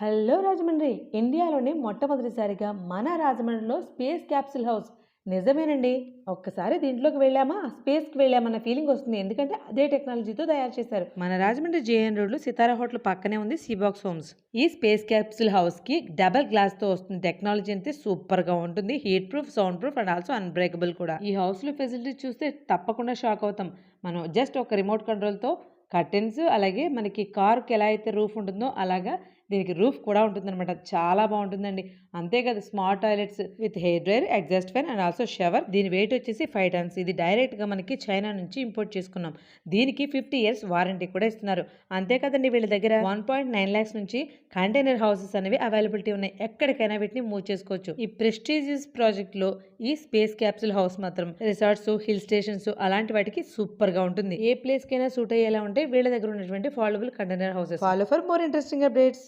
Hello Rajahmundry ఇండియాలోనే మొట్టమొదటిసారిగా మన రాజమండ్రిలో స్పేస్ క్యాప్సిల్ హౌస్. నిజమేనండి ఒక్కసారి దీంట్లోకి వెళ్ళామా? స్పేస్కి వెళ్ళామన్న ఫీలింగ్ వస్తుంది. ఎందుకంటే అదే టెక్నాలజీతో తయారు చేశారు. మన రాజమండ్రి జేఎన్ రోడ్లో సితారా హోటల్ పక్కనే ఉంది సీబాక్స్ హోమ్స్. ఈ స్పేస్ క్యాప్సిల్ హౌస్కి డబల్ గ్లాస్తో వస్తుంది. టెక్నాలజీ అంతే సూపర్గా ఉంటుంది. Heat proof sound proof and also unbreakable కూడా. ఈ హౌస్లో ఫెసిలిటీ చూస్తే తప్పకుండా షాక్ అవుతాం. మనం జస్ట్ ఒక రిమోట్ కంట్రోల్తో కర్టెన్స్ అలాగే మనకి కార్కి ఎలా అయితే రూఫ్ ఉంటుందో అలాగా దీనికి రూఫ్ కూడా ఉంటుందన్నమాట. చాలా బాగుంటుందండి. అంతే కదా smart toilets with hair dryer exhaust fan and also shower. దీని వెయిట్ వచ్చేసి ఫైవ్ టన్స్ ఇది డైరెక్ట్గా మనకి చైనా నుంచి ఇంపోర్ట్ చేసుకున్నాం. దీనికి ఫిఫ్టీ ఇయర్స్ వారంటీ కూడా ఇస్తున్నారు. అంతే కదండి వీళ్ళ దగ్గర? వన్ పాయింట్ నైన్ ల్యాక్స్ నుంచి కంటైనర్ హౌసెస్ అనేవి అవైలబిలిటీ ఉన్నాయి. ఎక్కడికైనా వీటిని మూవ్ చేసుకోవచ్చు. ఈ ప్రెస్టీజియస్ ప్రాజెక్ట్లో ఈ స్పేస్ క్యాప్సుల్ హౌస్ మాత్రం రిసార్ట్స్ హిల్ స్టేషన్స్ అలాంటి వాటికి సూపర్గా ఉంటుంది. ఏ ప్లేస్కైనా సూట్ అయ్యేలా ఉంటే వీళ్ళ దగ్గర ఉన్నటువంటి foldable container houses follow for more interesting updates